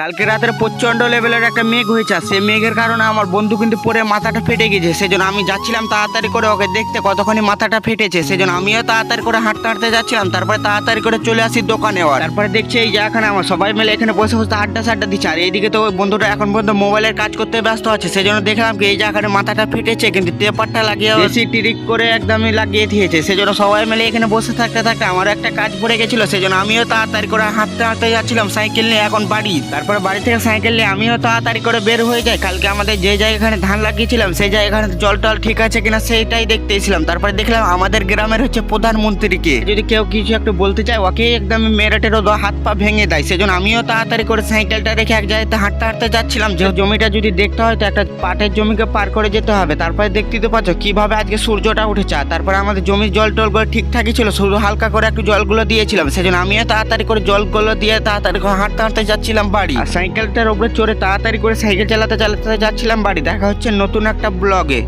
কালকে রাতের প্রচণ্ড লেভেলের একটা মেঘ হয়েছে সেই মেঘের কারণে আমার বন্ধু কিন্তু পরে মাথাটা ফেটে গেছে। সেজন্য আমি যাচ্ছিলাম তাড়াতাড়ি করে ওকে দেখতে কতক্ষণই মাথাটা ফেটেছে। সেজন্য আমিও তাড়াতাড়ি করে হাঁটতে হাঁটতে যাচ্ছিলাম, তারপরে তাড়াতাড়ি করে চলে আসি দোকানে ওর। তারপরে দেখছি এই যে এখানে আমার সবাই মিলে এখানে বসে বসে আড্ডা সাড্ডা দিচ্ছে। আর এইদিকে তো ওই বন্ধুটা এখন পর্যন্ত মোবাইলের কাজ করতে ব্যস্ত আছে, সেজন্য দেখলাম কি এই যে এখানে মাথাটা ফেটেছে, কিন্তু পেপারটা লাগিয়ে বেশি টিরিক করে একদমই লাগিয়ে দিয়েছে। সেজন্য সবাই মিলে এখানে বসে থাকতে থাকতে আমার একটা কাজ পড়ে গেছিল, সেজন্য আমিও তাড়াতাড়ি করে হাঁটতে হাঁটতে যাচ্ছিলাম, সাইকেল নিয়ে এখন বাড়ি। তারপরে বাড়ি থেকে সাইকেল নিয়ে আমিও তাড়াতাড়ি করে বের হয়ে যাই। কালকে আমাদের যে জায়গাখানে ধান লাগিয়েছিলাম, সেই জায়গাখানে জল টল ঠিক আছে কিনা সেইটাই দেখতে এসেছিলাম তারপরে দেখলাম আমাদের গ্রামের হচ্ছে প্রধানমন্ত্রীকে যদি কেউ কিছু একটু বলতে চায় ওকে একদম মেরে টেরো হাত পা ভেঙে দেয়। সেজন্য আমিও তাড়াতাড়ি করে সাইকেলটা রেখে এক জায়গাতে হাঁটতে হাঁটতে যাচ্ছিলাম। যে জমিটা যদি দেখতে হয়, তো একটা পাটের জমিকে পার করে যেতে হবে। তারপরে দেখতেই তো পাচ্ছ কীভাবে আজকে সূর্যটা উঠেছে। তারপরে আমাদের জমির জল টলগুলো ঠিকঠাকই ছিল, শুধু হালকা করে একটু জলগুলো দিয়েছিলাম। সেজন্য আমিও তাড়াতাড়ি করে জলগুলো দিয়ে তাড়াতাড়ি হাঁটতে হাঁটতে যাচ্ছিলাম বাড়ি। আর সাইকেলটার উপরে চড়ে তাড়াতাড়ি করে সাইকেল চালাতে চালাতে যাচ্ছিলাম বাড়ি। দেখা হচ্ছে নতুন একটা ব্লগে।